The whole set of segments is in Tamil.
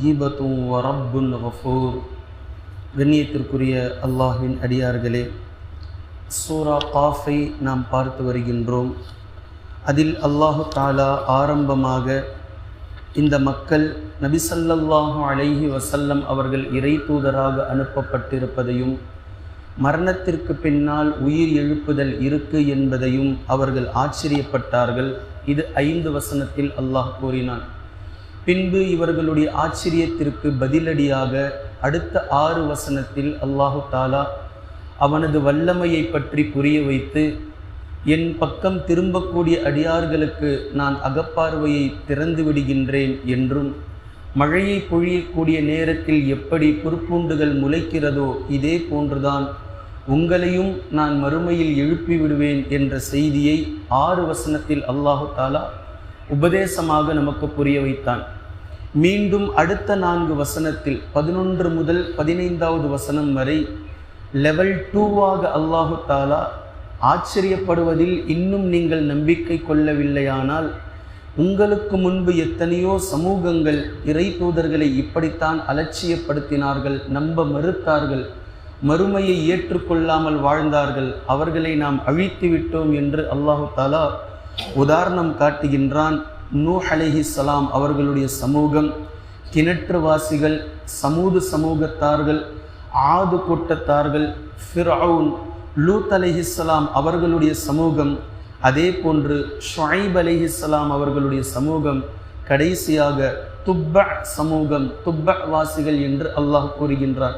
தீபத்தும் வரப்புன் ஹஃபூர் கண்ணியத்திற்குரிய அல்லாஹின் அடியார்களே சூரா காஃபை நாம் பார்த்து வருகின்றோம். அதில் அல்லாஹு தாலா ஆரம்பமாக இந்த மக்கள் நபிசல்லாஹு அலைஹி வசல்லம் அவர்கள் இறை தூதராக அனுப்பப்பட்டிருப்பதையும் மரணத்திற்கு பின்னால் உயிர் எழுப்புதல் இருக்கு என்பதையும் அவர்கள் ஆச்சரியப்பட்டார்கள். இது ஐந்து வசனத்தில் அல்லாஹ் கூறினான். பின்பு இவர்களுடைய ஆச்சரியத்திற்கு பதிலடியாக அடுத்த ஆறு வசனத்தில் அல்லாஹு தாலா அவனது வல்லமையை பற்றி புரிய வைத்து என் பக்கம் திரும்பக்கூடிய அடியார்களுக்கு நான் அகப்பார்வையை திறந்து விடுகின்றேன் என்றும் மழையை பொழியக்கூடிய நேரத்தில் எப்படி புற்பூண்டுகள் முளைக்கிறதோ இதே போன்றுதான் உங்களையும் நான் மறுமையில் எழுப்பி விடுவேன் என்ற செய்தியை ஆறு வசனத்தில் அல்லாஹு தாலா உபதேசமாக நமக்கு புரிய வைத்தான். மீண்டும் அடுத்த நான்கு வசனத்தில் பதினொன்று முதல் பதினைந்தாவது வசனம் வரை லெவல் டூவாக அல்லாஹு தாலா ஆச்சரியப்படுவதில் இன்னும் நீங்கள் நம்பிக்கை கொள்ளவில்லையானால் உங்களுக்கு முன்பு எத்தனையோ சமூகங்கள் இறை தூதர்களை இப்படித்தான் அலட்சியப்படுத்தினார்கள் நம்ப மறுத்தார்கள் மறுமையை ஏற்றுக்கொள்ளாமல் வாழ்ந்தார்கள் அவர்களை நாம் அழித்து விட்டோம் என்று அல்லாஹு தாலா உதாரணம் காட்டுகின்றான். நூ சலாம் அவர்களுடைய சமூகம் கிணற்றுவாசிகள் சமூது சமூகத்தார்கள் ஆது கூட்டத்தார்கள் ஃபிரவுன் லூத் அலிஹிஸ்லாம் அவர்களுடைய சமூகம் அதே போன்று ஷுஐப் அலிஹிஸ்லாம் அவர்களுடைய சமூகம் கடைசியாக துப்ப சமூகம் துப்ப வாசிகள் என்று அல்லாஹ் கூறுகின்றார்.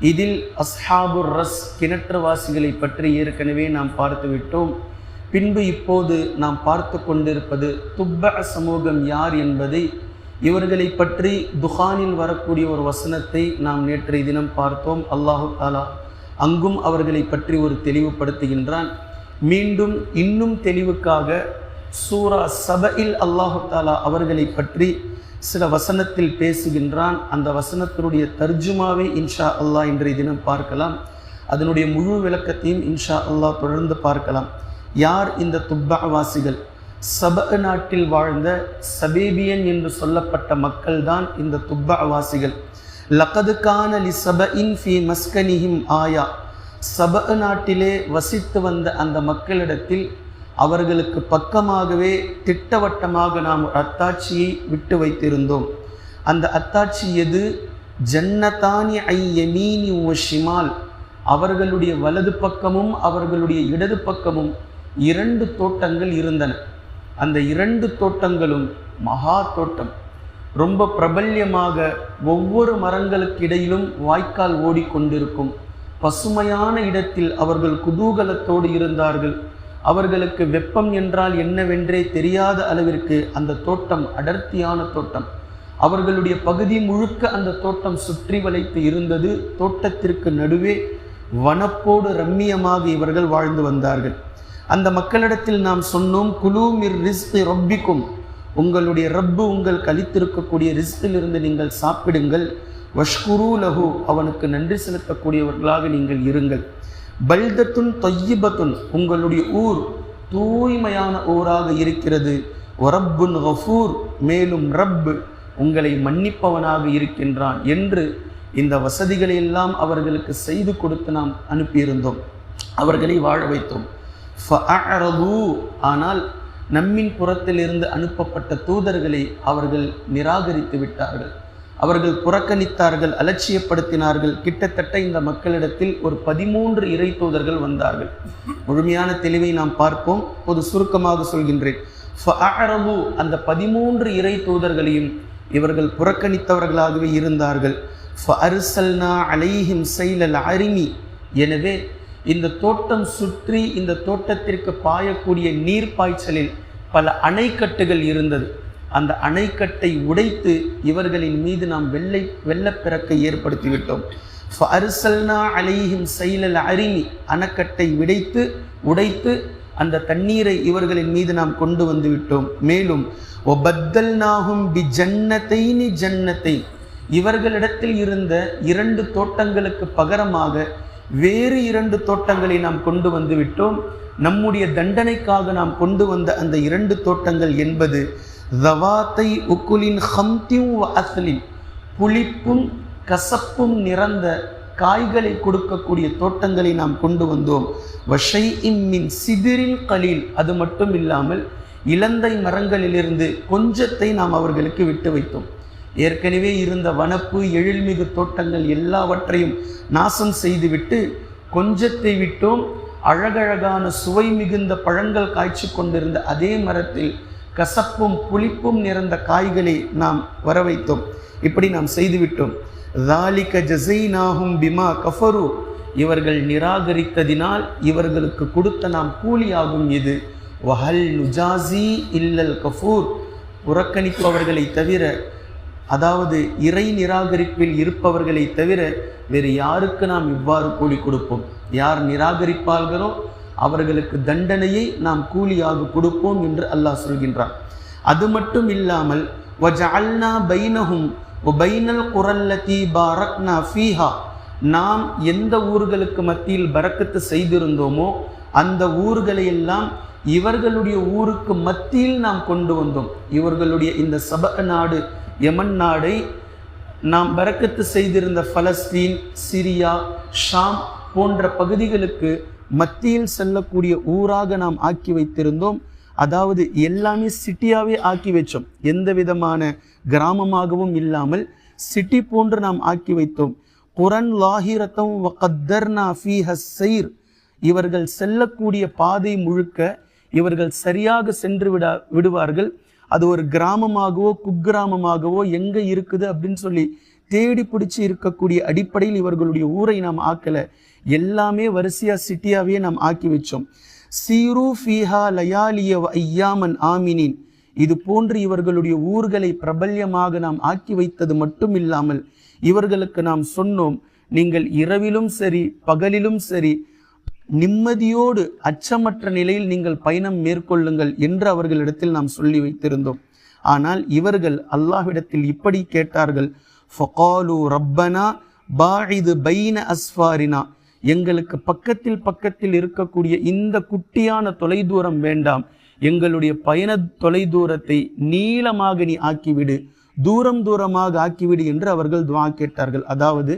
இதில் அஸ்ஹாபுர் ரஸ் கிணற்றுவாசிகளை பற்றி ஏற்கனவே நாம் பார்த்துவிட்டோம். விட்டோம் பின்பு இப்போது நாம் பார்த்து கொண்டிருப்பது துப்ப சமூகம் யார் என்பதை இவர்களை பற்றி துஹானில் வரக்கூடிய ஒரு வசனத்தை நாம் நேற்றைய தினம் பார்த்தோம். அல்லாஹு தாலா அங்கும் அவர்களை பற்றி ஒரு தெளிவுபடுத்துகின்றான். மீண்டும் இன்னும் தெளிவுக்காக சூரா சபையில் அல்லாஹு தாலா அவர்களை பற்றி சில வசனத்தில் பேசுகின்றான். அந்த வசனத்தினுடைய தர்ஜுமாவை இன்ஷா அல்லாஹ் இன்றைய தினம் பார்க்கலாம். அதனுடைய முழு விளக்கத்தையும் இன்ஷா அல்லாஹ் தொடர்ந்து பார்க்கலாம். யார் இந்த துப்பாவாசிகள்? சப நாட்டில் வாழ்ந்த சபேபியன் என்று சொல்லப்பட்ட மக்கள்தான் இந்த துப்பாவாசிகள். லகதுக்கான லி சப இன் ஃபி மஸ்கனிஹிம் ஆயா. சப நாட்டிலே வசித்து வந்த அந்த மக்களிடத்தில் அவர்களுக்கு பக்கமாகவே திட்டவட்டமாக நாம் அத்தாட்சியை விட்டு வைத்திருந்தோம். அந்த அத்தாட்சி எது? ஜன்னதானி ஐ யமீனி ஷிமால். அவர்களுடைய வலது பக்கமும் அவர்களுடைய இடது பக்கமும் இரண்டு தோட்டங்கள் இருந்தன. அந்த இரண்டு தோட்டங்களும் மகா தோட்டம். ரொம்ப பிரபல்யமாக ஒவ்வொரு மரங்களுக்கு இடையிலும் வாய்க்கால் ஓடிக்கொண்டிருக்கும். பசுமையான இடத்தில் அவர்கள் குதூகலத்தோடு இருந்தார்கள். அவர்களுக்கு வெப்பம் என்றால் என்னவென்றே தெரியாத அளவிற்கு அந்த தோட்டம் அடர்த்தியான தோட்டம். அவர்களுடைய பகுதி முழுக்க அந்த தோட்டம் சுற்றி வளைத்து இருந்தது. தோட்டத்திற்கு நடுவே வனப்போடு ரம்மியமாக இவர்கள் வாழ்ந்து வந்தார்கள். அந்த மக்களிடத்தில் நாம் சொன்னோம் குலூமிர் ரிஸ்கி ரொப்பிக்கும். உங்களுடைய ரப்பு உங்கள் கழித்திருக்கக்கூடிய ரிஸ்கிலிருந்து நீங்கள் சாப்பிடுங்கள். வஷ்குரு லகு அவனுக்கு நன்றி செலுத்தக்கூடியவர்களாக நீங்கள் இருங்கள். பல்தத்துன் தொய்யிபத்துன் உங்களுடைய ஊர் தூய்மையான ஊராக இருக்கிறது. ஒரப்புன் ஹஃபூர் மேலும் ரப்பு உங்களை மன்னிப்பவனாக இருக்கின்றான் என்று இந்த வசதிகளை எல்லாம் அவர்களுக்கு செய்து கொடுத்து நாம் அனுப்பியிருந்தோம். அவர்களை வாழ வைத்தோம். ஆனால் நம்மின் புறத்திலிருந்து அனுப்பப்பட்ட தூதர்களை அவர்கள் நிராகரித்து விட்டார்கள். அவர்கள் புறக்கணித்தார்கள் அலட்சியப்படுத்தினார்கள். கிட்டத்தட்ட இந்த மக்களிடத்தில் ஒரு பதிமூன்று இறை தூதர்கள் வந்தார்கள். முழுமையான தெளிவை நாம் பார்ப்போம். பொது சுருக்கமாக சொல்கின்றேன். அந்த பதிமூன்று இறை தூதர்களையும் இவர்கள் புறக்கணித்தவர்களாகவே இருந்தார்கள். அலைஹிம் செயலல் அரிமி எனவே இந்த தோட்டம் சுற்றி இந்த தோட்டத்திற்கு பாயக்கூடிய நீர் பாய்ச்சலில் பல அணைக்கட்டுகள் இருந்தது. அந்த அணைக்கட்டை உடைத்து இவர்களின் மீது நாம் வெள்ளை வெள்ளப்பிறக்கை ஏற்படுத்திவிட்டோம். ஃபர்சல்னா அலைஹிம் செயலல் அரிமி அணைக்கட்டை விடைத்து உடைத்து அந்த தண்ணீரை இவர்களின் மீது நாம் கொண்டு வந்து விட்டோம். மேலும் ஒபத்தல் நாகும் பி ஜன்னத்தைனி ஜன்னத்தை. இவர்களிடத்தில் இருந்த இரண்டு தோட்டங்களுக்கு பகரமாக வேறு இரண்டு தோட்டங்களை நாம் கொண்டு வந்து விட்டோம். நம்முடைய தண்டனைக்காக நாம் கொண்டு வந்த அந்த இரண்டு தோட்டங்கள் என்பது தவாத்தை உக்குலின் ஹம்தியும் அஸ்லின் புளிப்பும் கசப்பும் நிறந்த காய்களை கொடுக்கக்கூடிய தோட்டங்களை நாம் கொண்டு வந்தோம். வஷை இம்மின் சிதிரில் கலீல் அது மட்டும் இல்லாமல் இலந்தை மரங்களிலிருந்து கொஞ்சத்தை நாம் அவர்களுக்கு விட்டு வைத்தோம். ஏற்கனவே இருந்த வனப்பு எழில்மிகு தோட்டங்கள் எல்லாவற்றையும் நாசம் செய்துவிட்டு கொஞ்சத்தை விட்டோம். அழகழகான சுவை மிகுந்த பழங்கள் காய்ச்சி கொண்டிருந்த அதே மரத்தில் கசப்பும் புளிப்பும் நிறைந்த காய்களை நாம் வர வைத்தோம் இப்படி நாம் செய்துவிட்டோம். தாலிக ஜசைனாகும் பிமா கஃபரு இவர்கள் நிராகரித்ததினால் இவர்களுக்கு கொடுத்த நாம் கூலியாகும் இது வஹல் நுஜாசி இல்லல் கஃபூர் புறக்கணிப்பவர்களை தவிர அதாவது இறை நிராகரிப்பில் இருப்பவர்களை தவிர வேறு யாருக்கு நாம் இவ்வாறு கூலி கொடுப்போம்? யார் நிராகரிப்பார்களோ அவர்களுக்கு தண்டனையை நாம் கூலியாக கொடுப்போம் என்று அல்லாஹ் சொல்கின்றான். அது மட்டும் இல்லாமல் வஜஅல்னா பைனஹும் பைனல் குரல்லதி பாரக்னா ஃபீஹா. நாம் எந்த ஊர்களுக்கு மத்தியில் பறக்கத்து செய்திருந்தோமோ அந்த ஊர்களை எல்லாம் இவர்களுடைய ஊருக்கு மத்தியில் நாம் கொண்டு வந்தோம். இவர்களுடைய இந்த சப நாடு யமன் நாடை நாம் பறக்கத்து செய்திருந்த பலஸ்தீன் சிரியா ஷாம் போன்ற பகுதிகளுக்கு மத்தியில் செல்லக்கூடிய ஊராக நாம் ஆக்கி வைத்திருந்தோம். அதாவது எல்லாமே சிட்டியாகவே ஆக்கி வச்சோம். எந்த விதமான கிராமமாகவும் இல்லாமல் சிட்டி போன்று நாம் ஆக்கி வைத்தோம். குரன் லாஹிரத்தம் வகத்தர்னா ஃபீஹ சைர். இவர்கள் செல்லக்கூடிய பாதை முழுக்க இவர்கள் சரியாக சென்று விட விடுவார்கள். அது ஒரு கிராமமாகவோ குக்கிராமமாகவோ எங்கே இருக்குது அப்படின்னு சொல்லி தேடி பிடிச்சி இருக்கக்கூடிய அடிப்படையில் இவர்களுடைய ஊரை நாம் ஆக்கலை. எல்லாமே வரிசையாக சிட்டியாகவே நாம் ஆக்கி வச்சோம். சீரு ஃபீஹா லயாலிய ஐயாமன் ஆமினின். இது போன்று இவர்களுடைய ஊர்களை பிரபல்யமாக நாம் ஆக்கி வைத்தது மட்டும் இல்லாமல் இவர்களுக்கு நாம் சொன்னோம் நீங்கள் இரவிலும் சரி பகலிலும் சரி நிம்மதியோடு அச்சமற்ற நிலையில் நீங்கள் பயணம் மேற்கொள்ளுங்கள் என்று அவர்களிடத்தில் நாம் சொல்லி வைத்திருந்தோம். ஆனால் இவர்கள் அல்லாஹ்விடத்தில் இப்படி கேட்டார்கள் ஃபகாலு ரப்பனா பாஇது பைன அஸ்ஃபாரினா. எங்களுக்கு பக்கத்தில் பக்கத்தில் இருக்கக்கூடிய இந்த குட்டியான தொலைதூரம் வேண்டாம். எங்களுடைய பயண தொலைதூரத்தை நீளமாக நீ ஆக்கிவிடு தூரம் தூரமாக ஆக்கிவிடு என்று அவர்கள் துவா கேட்டார்கள். அதாவது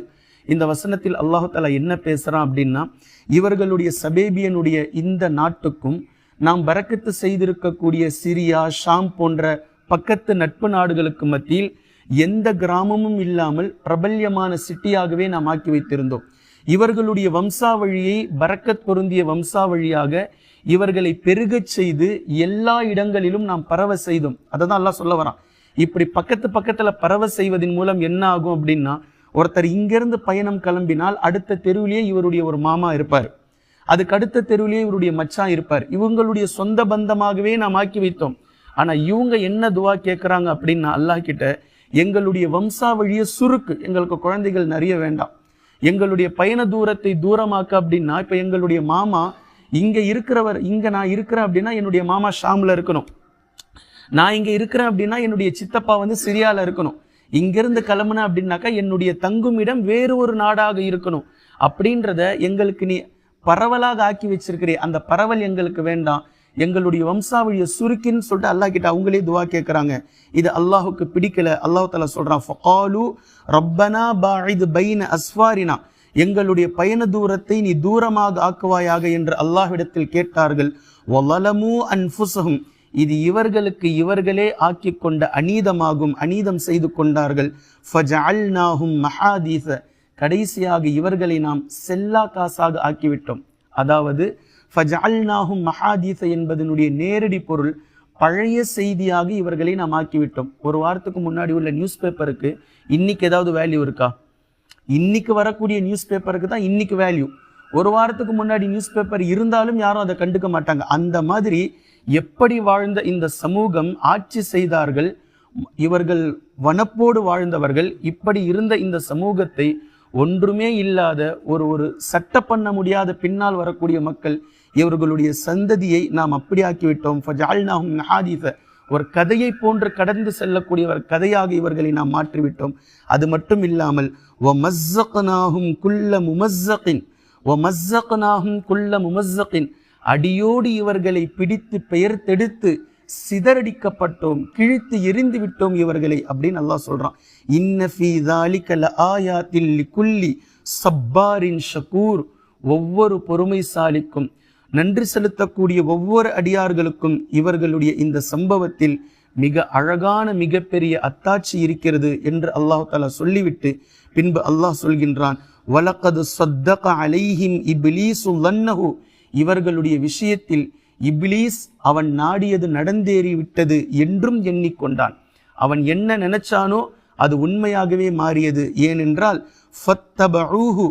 இந்த வசனத்தில் அல்லாஹு தாலா என்ன பேசுகிறான் அப்படின்னா இவர்களுடைய சபேபியனுடைய இந்த நாட்டுக்கும் நாம் பறக்கத்து செய்திருக்கக்கூடிய சிரியா ஷாம் போன்ற பக்கத்து நட்பு நாடுகளுக்கு மத்தியில் எந்த கிராமமும் இல்லாமல் பிரபல்யமான சிட்டியாகவே நாம் ஆக்கி வைத்திருந்தோம். இவர்களுடைய வம்சாவழியை பறக்கத் பொருந்திய வம்சாவழியாக இவர்களை பெருகச் செய்து எல்லா இடங்களிலும் நாம் பரவ செய்தோம். அதை தான் எல்லாம் சொல்ல வரான். இப்படி பக்கத்து பக்கத்தில் பரவ செய்வதன் மூலம் என்ன ஆகும் அப்படின்னா ஒருத்தர் இங்கிருந்து பயணம் கிளம்பினால் அடுத்த தெருவிலேயே இவருடைய ஒரு மாமா இருப்பார். அதுக்கு அடுத்த தெருவிலேயே இவருடைய மச்சான் இருப்பார். இவங்களுடைய சொந்த பந்தமாகவே நாம் ஆக்கி வைத்தோம். ஆனால் இவங்க என்ன துவா கேட்குறாங்க அப்படின்னு அல்லாஹ் கிட்ட எங்களுடைய வம்சாவழியை சுருக்கு எங்களுக்கு குழந்தைகள் நிறைய வேண்டாம். எங்களுடைய பயண தூரத்தை தூரமாக்க அப்படின்னா இப்போ எங்களுடைய மாமா இங்கே இருக்கிறவர் இங்கே நான் இருக்கிறேன் அப்படின்னா என்னுடைய மாமா ஷாமில் இருக்கணும். நான் இங்கே இருக்கிறேன் அப்படின்னா என்னுடைய சித்தப்பா வந்து சிரியாவில் இருக்கணும். இங்கிருந்து கிளம்புன அப்படின்னாக்கா என்னுடைய தங்கும் இடம் வேறு ஒரு நாடாக இருக்கணும். அப்படின்றத எங்களுக்கு நீ பரவலாக ஆக்கி வச்சிருக்கிறே. அந்த பரவல் எங்களுக்கு வேண்டாம். எங்களுடைய வம்சாவழியை சுருக்கின்னு சொல்லிட்டு அல்லாஹ் கிட்ட அவங்களே துவா கேட்குறாங்க இது அல்லாஹுக்கு பிடிக்கல. அல்லாஹு தலா சொல்கிறான் ஃபகாலு ரப்பனா பாஇது பைன அஸ்வாரினா எங்களுடைய பயண தூரத்தை நீ தூரமாக ஆக்குவாயாக என்று அல்லாஹ்விடத்தில் கேட்டார்கள். வலலமு அன்ஃபுசகும் இது இவர்களுக்கு இவர்களே ஆக்கி கொண்ட அநீதமாகும் அநீதம் செய்து கொண்டார்கள். ஃபஜஅல்நாஹும் மஹாதீஸ. கடைசியாக இவர்களை நாம் செல்லா காசாக ஆக்கிவிட்டோம். அதாவது ஃபஜஅல்நாஹும் மஹாதீஸ என்பதனுடைய நேரடி பொருள் பழைய செய்தியாக இவர்களை நாம் ஆக்கிவிட்டோம். ஒரு வாரத்துக்கு முன்னாடி உள்ள நியூஸ் பேப்பருக்கு இன்னைக்கு ஏதாவது வேல்யூ இருக்கா? இன்னைக்கு வரக்கூடிய நியூஸ் பேப்பருக்கு தான் இன்னைக்கு வேல்யூ ஒரு வாரத்துக்கு முன்னாடி நியூஸ் பேப்பர் இருந்தாலும் யாரும் அதை கண்டுக்க மாட்டாங்க. அந்த மாதிரி எப்படி வாழ்ந்த இந்த சமூகம் ஆட்சி செய்தார்கள் இவர்கள் வனப்போடு வாழ்ந்தவர்கள் இப்படி இருந்த இந்த சமூகத்தை ஒன்றுமே இல்லாத ஒரு ஒரு சட்ட பண்ண முடியாத பின்னால் வரக்கூடிய மக்கள் இவர்களுடைய சந்ததியை நாம் அப்படி ஆக்கிவிட்டோம் ஃபஜால்நாஹும் ஒரு கதையை போன்று கடந்து செல்லக்கூடிய ஒரு கதையாக இவர்களை நாம் மாற்றிவிட்டோம். அது மட்டும் இல்லாமல் ஒ மஸ்ஸக்னாஹும் குல்ல முமஸ்ஸகின் ஒ மஸ்ஸக்னாஹும் குல்ல முமஸ்ஸகின் அடியோடு இவர்களை பிடித்து பெயர்த்தெடுத்து சிதறடிக்கப்பட்டோம் கிழித்து எரிந்து விட்டோம் இவர்களை அப்படின்னு அல்லாஹ் சொல்றான். இன்னஃபி தாலிகல ஆயா தில்லி குல்லி சப்பாரின் ஷகூர். ஒவ்வொரு பொறுமைசாலிக்கும் நன்றி செலுத்தக்கூடிய ஒவ்வொரு அடியார்களுக்கும் இவர்களுடைய இந்த சம்பவத்தில் மிக அழகான மிகப்பெரிய அத்தாட்சி இருக்கிறது என்று அல்லாஹு தாலா சொல்லிவிட்டு பின்பு அல்லாஹ் சொல்கின்றான் வலக்கது சத்தக அலைஹிம் இபிலீசு லன்னஹு. இவர்களுடைய விஷயத்தில் இப்லீஸ் அவன் நாடியது நடந்தேறி விட்டது என்றும் எண்ணிக்கொண்டான். அவன் என்ன நினைச்சானோ அது உண்மையாகவே மாறியது. ஏனென்றால் ஃபத்தபஊஹு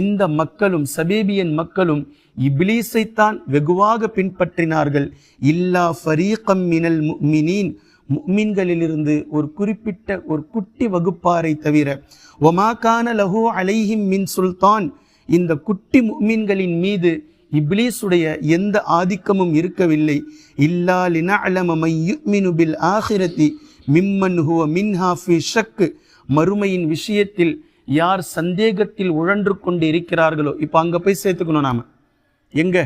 இந்த மக்களும் சபேபியன் மக்களும் இப்லீஸைத்தான் வெகுவாக பின்பற்றினார்கள். இல்லா ஃபரீகம் மினல் மினீன் முஃமின்களிலிருந்து ஒரு குறிப்பிட்ட ஒரு குட்டி வகுப்பாரை தவிர ஒமாக்கான லஹூ அலைஹிம் மின் சுல்தான் இந்த குட்டி மீன்களின் மீது இப்ளீஸுடைய எந்த ஆதிக்கமும் இருக்கவில்லை. இல்லா லினஅலம மை பில் ஆஹிரத்தி மிம்மன் ஹுவ மின்ஹா ஃபி ஷக். மறுமையின் விஷயத்தில் யார் சந்தேகத்தில் உழன்று கொண்டு இருக்கிறார்களோ இப்போ அங்கே போய் சேர்த்துக்கணும் நாம. எங்க?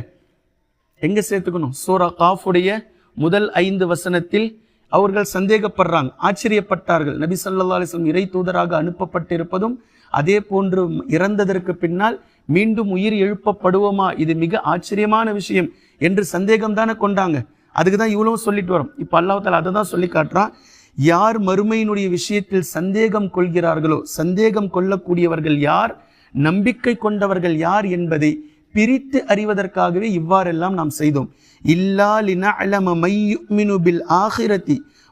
எங்க சேர்த்துக்கணும்? சூரா காஃபுடைய முதல் ஐந்து வசனத்தில் அவர்கள் சந்தேகப்படுறாங்க ஆச்சரியப்பட்டார்கள். நபி ஸல்லல்லாஹு அலிஸ்லம் இறை தூதராக அனுப்பப்பட்டிருப்பதும் அதே போன்று இறந்ததற்கு பின்னால் மீண்டும் உயிர் எழுப்பப்படுவோமா? இது மிக ஆச்சரியமான விஷயம் என்று சந்தேகம் தானே கொண்டாங்க. அதுக்கு தான் இவ்வளவு சொல்லிட்டு வரோம். இப்போ அல்லாஹால அதை தான் சொல்லி காட்டுறான். யார் மறுமையினுடைய விஷயத்தில் சந்தேகம் கொள்கிறார்களோ சந்தேகம் கொள்ளக்கூடியவர்கள் யார்? நம்பிக்கை கொண்டவர்கள் யார் என்பதை பிரித்து அறிவதற்காகவே இவ்வாறெல்லாம் நாம் செய்தோம். இல்லா லினஅலம மை யுமினு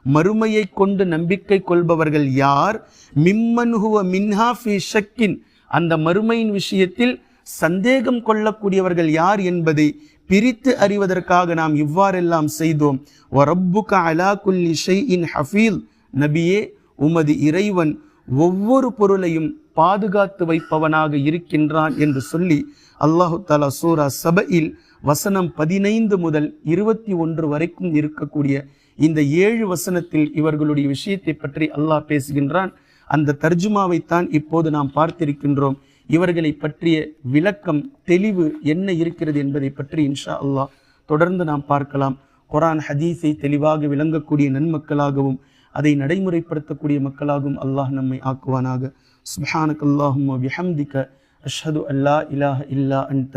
மறுமையை கொண்டு நம்பிக்கை கொள்பவர்கள் யார்? மிம்மன்ஹுவ மின்ஹா ஃபி ஷக்கின். அந்த மறுமையின் விஷயத்தில் சந்தேகம் கொள்ளக்கூடியவர்கள் யார் என்பதை பிரித்து அறிவதற்காக நாம் இவ்வாறெல்லாம் செய்தோம். வரப்புக அலா குல்லி ஷைஇன் ஹஃபீல். நபியே உமது இறைவன் ஒவ்வொரு பொருளையும் பாதுகாத்து வைப்பவனாக இருக்கின்றான் என்று சொல்லி அல்லாஹு தாலா சூரா சபையில் வசனம் பதினைந்து முதல் இருபத்தி ஒன்று வரைக்கும் இருக்கக்கூடிய இந்த ஏழு வசனத்தில் இவர்களுடைய விஷயத்தை பற்றி அல்லாஹ் பேசுகின்றான். அந்த தர்ஜுமாவைத்தான் இப்போது நாம் பார்த்திருக்கின்றோம். இவர்களை பற்றிய விளக்கம் தெளிவு என்ன இருக்கிறது என்பதை பற்றி இன்ஷா அல்லாஹ் தொடர்ந்து நாம் பார்க்கலாம். குரான் ஹதீஸை தெளிவாக விளங்கக்கூடிய நன்மக்களாகவும் அதை நடைமுறைப்படுத்தக்கூடிய மக்களாகவும் அல்லாஹ் நம்மை ஆக்குவானாக. சுஹானக் அல்லாஹும் பிஹம்திக அஷ்ஹது அல்லா இலாஹ இல்லா அன்த